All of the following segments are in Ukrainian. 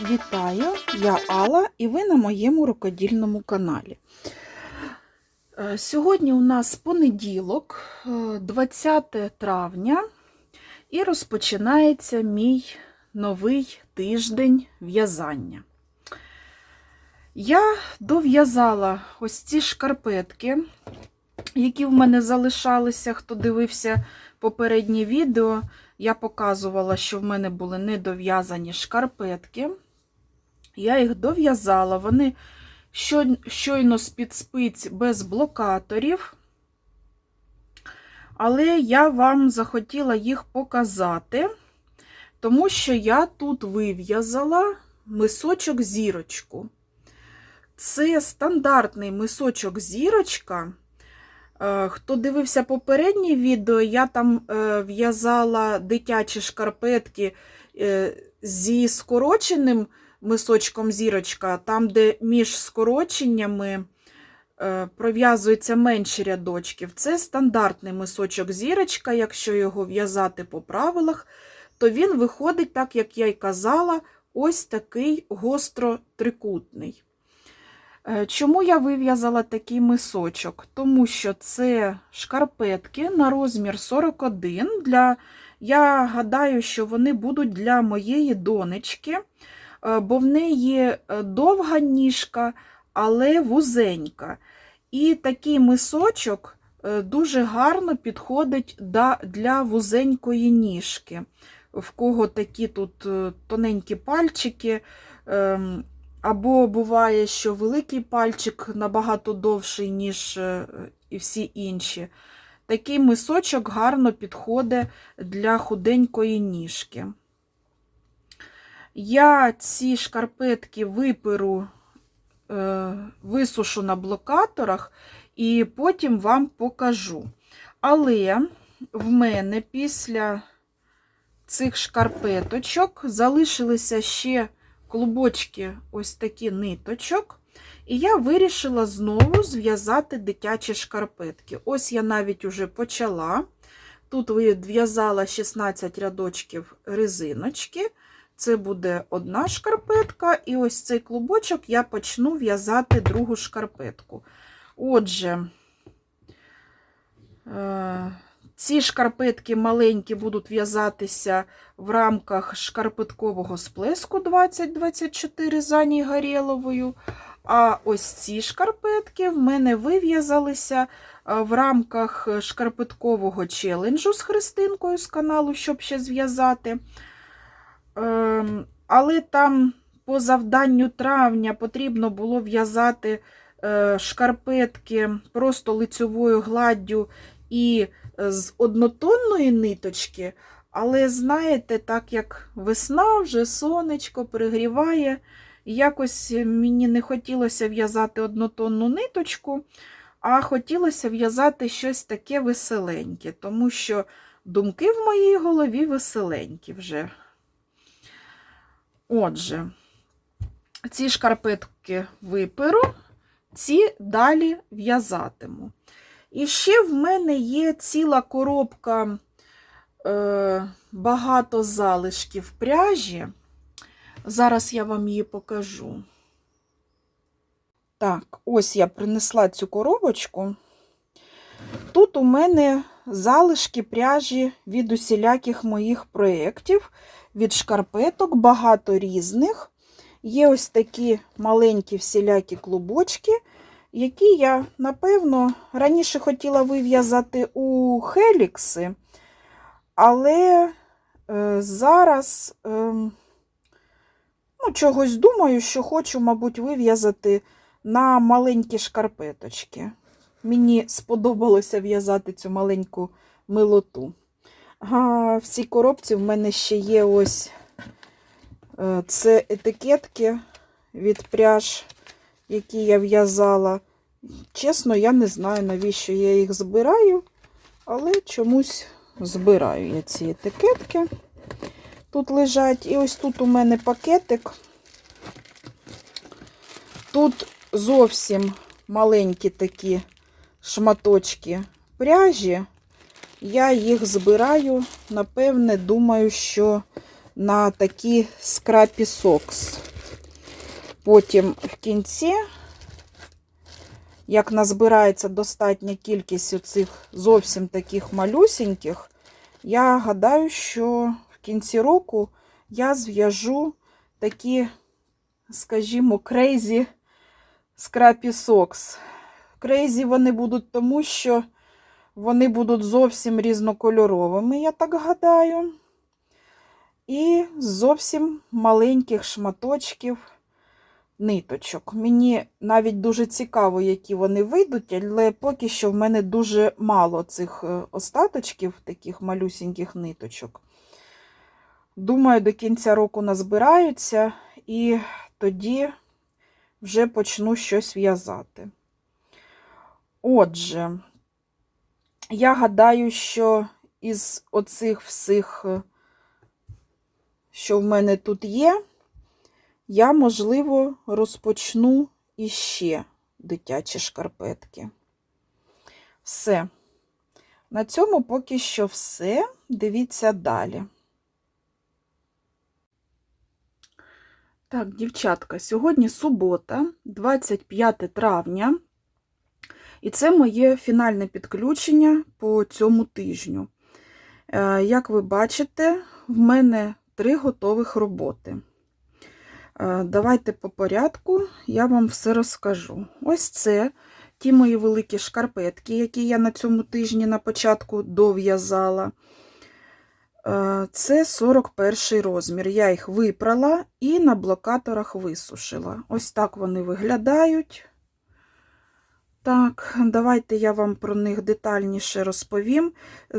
Вітаю! Я Алла і ви на моєму рукодільному каналі. Е, Сьогодні у нас понеділок, е, 20 травня, і розпочинається мій новий тиждень в'язання. Я дов'язала ось ці шкарпетки, які в мене залишалися, хто дивився попереднє відео. Я показувала, що в мене були недов'язані шкарпетки. Я їх дов'язала, вони щойно з-під спиць без блокаторів. Але я вам захотіла їх показати, тому що я тут вив'язала мисочок зірочку. Це стандартний мисочок зірочка. Хто дивився попереднє відео, я там в'язала дитячі шкарпетки е, зі скороченим мисочком зірочка, там, де між скороченнями е, пров'язуються менші рядочки. Це стандартний мисочок зірочка, якщо його в'язати по правилах, то він виходить, так як я й казала, ось такий гостро-трикутний. Чому я вив'язала такий мисочок? Тому що це шкарпетки на розмір 41. Для, Я гадаю, що вони будуть для моєї донечки, бо в неї довга ніжка, але вузенька. І такий мисочок дуже гарно підходить для вузенької ніжки. В кого такі тут тоненькі пальчики. Або буває, що великий пальчик набагато довший, ніж і всі інші. Такий мисочок гарно підходить для худенької ніжки. Я ці шкарпетки виперу, висушу на блокаторах і потім вам покажу. Але в мене після цих шкарпеточок залишилися ще клубочки ось такі ниточок, і я вирішила знову зв'язати дитячі шкарпетки. Ось я навіть уже почала. Тут в'язала 16 рядочків резиночки. Це буде одна шкарпетка, і ось цей клубочок я почну в'язати другу шкарпетку. Отже, ці шкарпетки маленькі будуть в'язатися в рамках шкарпеткового сплеску 20-24 за Горєловою. А ось ці шкарпетки в мене вив'язалися в рамках шкарпеткового челенджу з христинкою з каналу, щоб ще зв'язати. Ем, але там по завданню травня потрібно було в'язати е, шкарпетки просто лицьовою гладдю і з однотонної ниточки, але, знаєте, так як весна, вже сонечко пригріває, якось мені не хотілося в'язати однотонну ниточку, а хотілося в'язати щось таке веселеньке, тому що думки в моїй голові веселенькі вже. Отже, ці шкарпетки виперу, ці далі в'язатиму. І ще в мене є ціла коробка е, багато залишків пряжі. Зараз я вам її покажу. Так, ось я принесла цю коробочку. Тут у мене залишки пряжі від усіляких моїх проєктів, від шкарпеток, багато різних. Є ось такі маленькі всілякі клубочки які я, напевно, раніше хотіла вив'язати у хелікси, але е, зараз е, ну, чогось думаю, що хочу, мабуть, вив'язати на маленькі шкарпеточки. Мені сподобалося в'язати цю маленьку милоту. А в цій коробці в мене ще є ось е, це етикетки від пряж, які я в'язала. Чесно, я не знаю, навіщо я їх збираю, але чомусь збираю я ці етикетки. Тут лежать. І ось тут у мене пакетик. Тут зовсім маленькі такі шматочки пряжі. Я їх збираю, напевне, думаю, що на такі скрапі сокс. Потім в кінці, як назбирається достатня кількість оцих зовсім таких малюсіньких, я гадаю, що в кінці року я зв'яжу такі, скажімо, крейзі скрапі сокс. Крейзі вони будуть тому, що вони будуть зовсім різнокольоровими, я так гадаю. І зовсім маленьких шматочків ниточок. Мені навіть дуже цікаво, які вони вийдуть, але поки що в мене дуже мало цих е, остаточків, таких малюсіньких ниточок. Думаю, до кінця року назбираються, і тоді вже почну щось в'язати. Отже, я гадаю, що із оцих всіх, е, що в мене тут є, я, можливо, розпочну іще дитячі шкарпетки. Все. На цьому поки що все. Дивіться далі. Так, дівчатка, сьогодні субота, 25 травня, і це моє фінальне підключення по цьому тижню. Е, Як ви бачите, в мене три готових роботи. Е, Давайте по порядку я вам все розкажу. Ось це ті мої великі шкарпетки, які я на цьому тижні на початку дов'язала. Е, Це 41 розмір. Я їх випрала і на блокаторах висушила. Ось так вони виглядають. Так, давайте я вам про них детальніше розповім.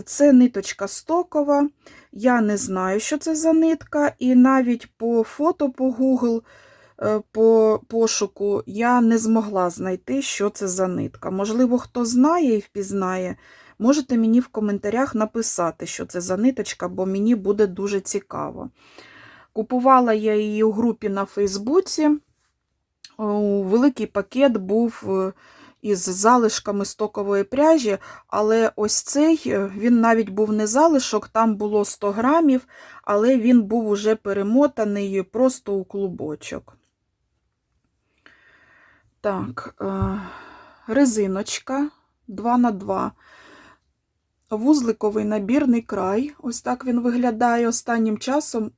Це ниточка стокова. Я не знаю, що це за нитка, і навіть по фото по Google, е, по пошуку, я не змогла знайти, що це за нитка. Можливо, хто знає і впізнає, можете мені в коментарях написати, що це за ниточка, бо мені буде дуже цікаво. Купувала я її у групі на Фейсбуці. Великий пакет був е, із залишками стокової пряжі, але ось цей, е, він навіть був не залишок, там було 100 грамів, але він був уже перемотаний просто у клубочок. Так, е, резиночка 2х2. Вузликовий набірний край. Ось так він виглядає. Останнім часом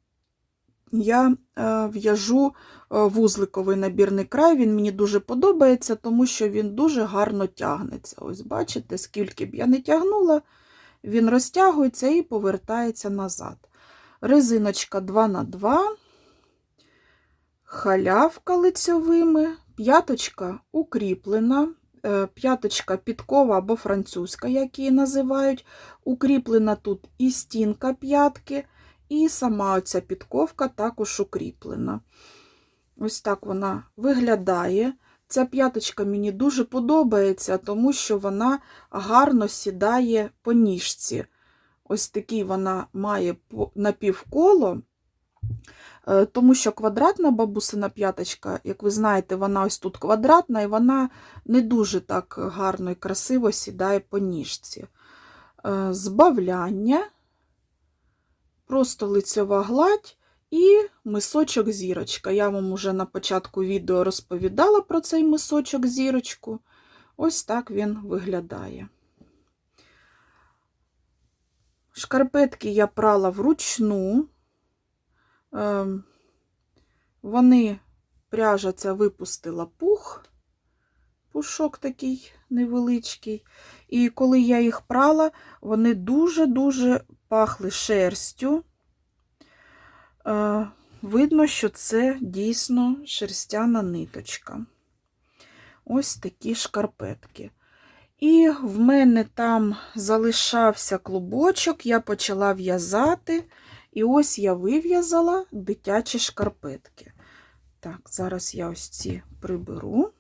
я е, в'яжу е, вузликовий набірний край. Він мені дуже подобається, тому що він дуже гарно тягнеться. Ось бачите, скільки б я не тягнула, він розтягується і повертається назад. Резиночка 2х2, халявка лицьовими, п'яточка укріплена. Е, П'яточка підкова або французька, як її називають. Укріплена тут і стінка п'ятки, і сама оця підковка також укріплена. Ось так вона виглядає. Ця п'яточка мені дуже подобається, тому що вона гарно сідає по ніжці. Ось такий вона має напівколо, е, тому що квадратна бабусина п'яточка, як ви знаєте, вона ось тут квадратна, і вона не дуже так гарно і красиво сідає по ніжці. Е, Збавляння, просто лицьова гладь і мисочок зірочка. Я вам уже на початку відео розповідала про цей мисочок зірочку. Ось так він виглядає. Шкарпетки я прала вручну. Ем, Вони, пряжа ця випустила пух, пушок такий невеличкий. І коли я їх прала, вони дуже-дуже пахли шерстю. Е, Видно, що це дійсно шерстяна ниточка. Ось такі шкарпетки. І в мене там залишався клубочок, я почала в'язати, і ось я вив'язала дитячі шкарпетки. Так, зараз я ось ці приберу,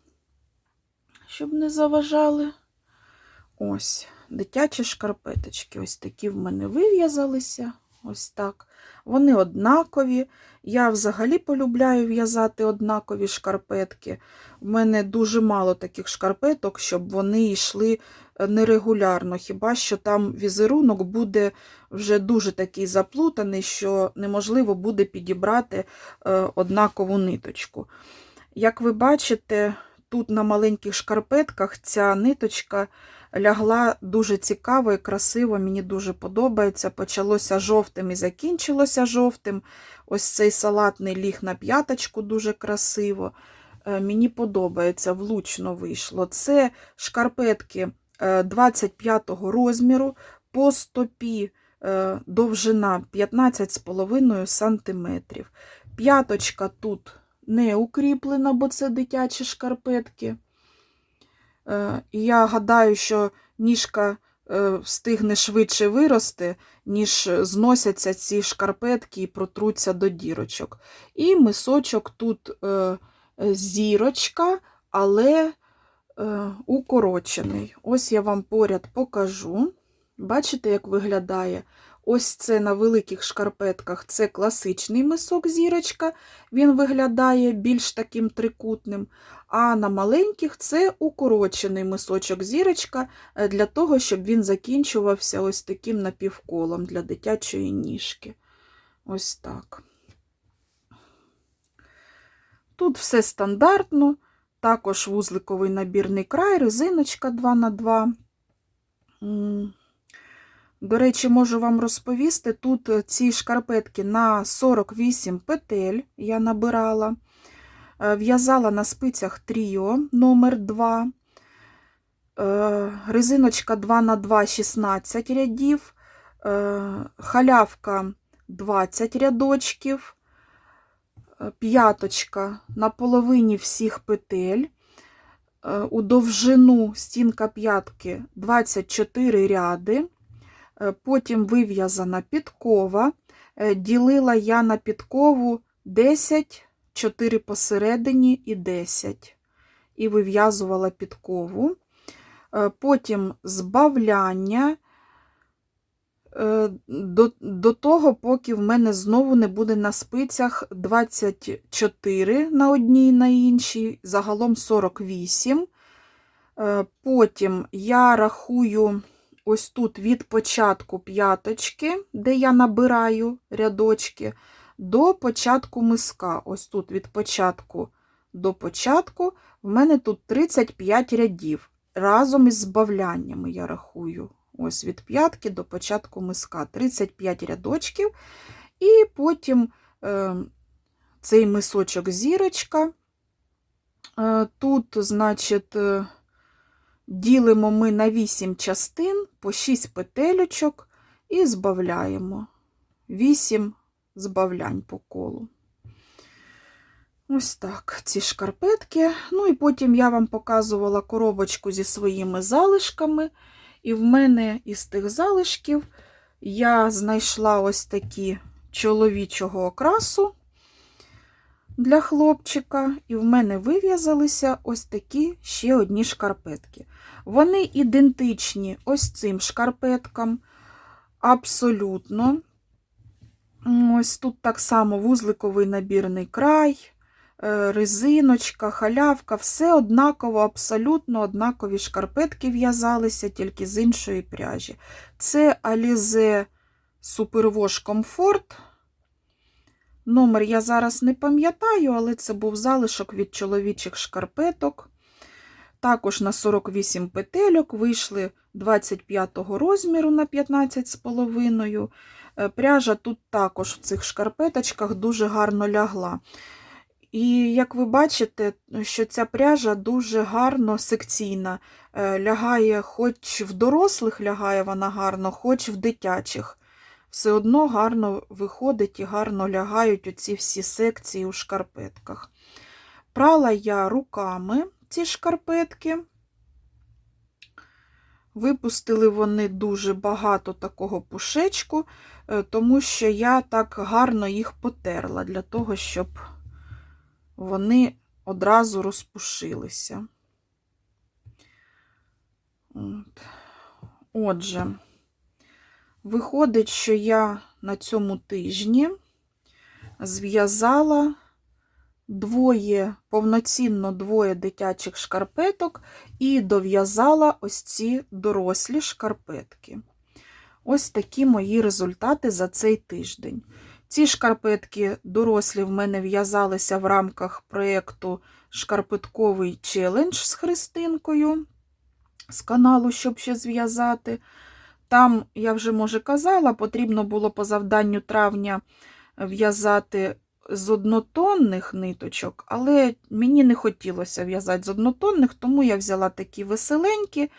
щоб не заважали. Ось, дитячі шкарпеточки. Ось такі в мене вив'язалися. Ось так. Вони однакові. Я взагалі полюбляю в'язати однакові шкарпетки. У мене дуже мало таких шкарпеток, щоб вони йшли е, нерегулярно. Хіба що там візерунок буде вже дуже такий заплутаний, що неможливо буде підібрати е, однакову ниточку. Як ви бачите, тут на маленьких шкарпетках ця ниточка лягла дуже цікаво і красиво, мені дуже подобається. Почалося жовтим і закінчилося жовтим. Ось цей салатний ліг на п'яточку дуже красиво. Е, Мені подобається, влучно вийшло. Це шкарпетки е, 25 розміру по стопі е, довжина 15,5 см. П'яточка тут не укріплена, бо це дитячі шкарпетки. Е, І я гадаю, що ніжка е, встигне швидше вирости, ніж зносяться ці шкарпетки і протруться до дірочок. І мисочок тут е, зірочка, але укорочений. Ось я вам поряд покажу. Бачите, як виглядає? Ось це на великих шкарпетках це класичний мисок зірочка, він виглядає більш таким трикутним. А на маленьких це укорочений мисочок зірочка е, для того, щоб він закінчувався ось таким напівколом для дитячої ніжки. Ось так. Тут все стандартно, також вузликовий набірний край, резиночка 2х2. До речі, можу вам розповісти, тут ці шкарпетки на 48 петель я набирала. Е, В'язала на спицях Тріо номер 2 Е, резиночка 2х2 16 рядів, е, халявка 20 рядочків, е, п'яточка на половині всіх петель, е, у довжину стінка п'ятки 24 ряди, е, потім вив'язана підкова, Е, ділила я на підкову 10 4 посередині і 10. І вив'язувала підкову. Е, Потім збавляння е, до, до того, поки в мене знову не буде на спицях 24 на одній на іншій, загалом 48. Е, Потім я рахую ось тут від початку п'яточки, де я набираю рядочки, до початку миска. Ось тут від початку до початку. В мене тут 35 рядів. Разом із збавляннями я рахую. Ось від п'ятки до початку миска. 35 рядочків. І потім е, цей мисочок зірочка. Е, тут, значить, е, ділимо ми на 8 частин по 6 петелючок і збавляємо 8 збавлянь по колу. Ось так, ці шкарпетки. Ну і потім я вам показувала коробочку зі своїми залишками. І в мене із тих залишків я знайшла ось такі чоловічого окрасу для хлопчика, і в мене вив'язалися ось такі ще одні шкарпетки. Вони ідентичні ось цим шкарпеткам. Абсолютно. Ось тут так само вузликовий набірний край, е, резиночка, халявка, все однаково, абсолютно однакові шкарпетки в'язалися, тільки з іншої пряжі. Це Alize Superwash Comfort. Номер я зараз не пам'ятаю, але це був залишок від чоловічих шкарпеток. Також на 48 петельок вийшли 25 розміру на 15,5. Е, Пряжа тут також в цих шкарпеточках дуже гарно лягла. І як ви бачите, що ця пряжа дуже гарно секційна. Е, Лягає, хоч в дорослих лягає вона гарно, хоч в дитячих. Все одно гарно виходить і гарно лягають оці всі секції у шкарпетках. Прала я руками ці шкарпетки. Випустили вони дуже багато такого пушечку, е, тому що я так гарно їх потерла для того, щоб вони одразу розпушилися. От. Отже, виходить, що я на цьому тижні зв'язала двоє, повноцінно двоє дитячих шкарпеток і дов'язала ось ці дорослі шкарпетки. Ось такі мої результати за цей тиждень. Ці шкарпетки дорослі в мене в'язалися в рамках проєкту Шкарпетковий челендж з Христинкою з каналу, щоб ще зв'язати. Там, я вже може казала, потрібно було по завданню травня в'язати з однотонних ниточок, але мені не хотілося в'язати з однотонних, тому я взяла такі веселенькі,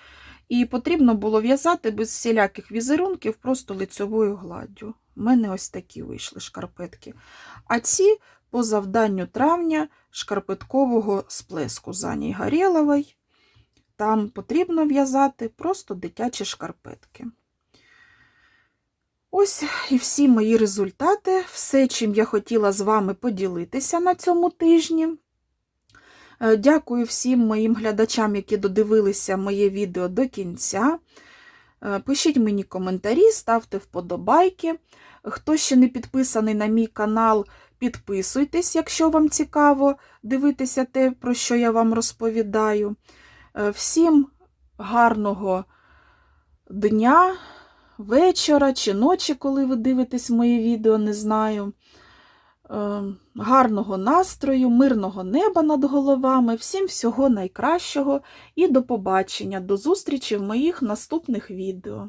і потрібно було в'язати без всіляких візерунків, просто лицьовою гладдю. У мене ось такі вийшли шкарпетки. А ці по завданню травня шкарпеткового сплеску Зані Гарєлової. Там потрібно в'язати просто дитячі шкарпетки. Ось і всі мої результати, все, чим я хотіла з вами поділитися на цьому тижні. Е, Дякую всім моїм глядачам, які додивилися моє відео до кінця. Е, Пишіть мені коментарі, ставте вподобайки. Хто ще не підписаний на мій канал, підписуйтесь, якщо вам цікаво дивитися те, про що я вам розповідаю. Е, Всім гарного дня, вечора чи ночі, коли ви дивитесь мої відео, не знаю. Е, гарного настрою, мирного неба над головами, всім всього найкращого і до побачення, до зустрічі в моїх наступних відео.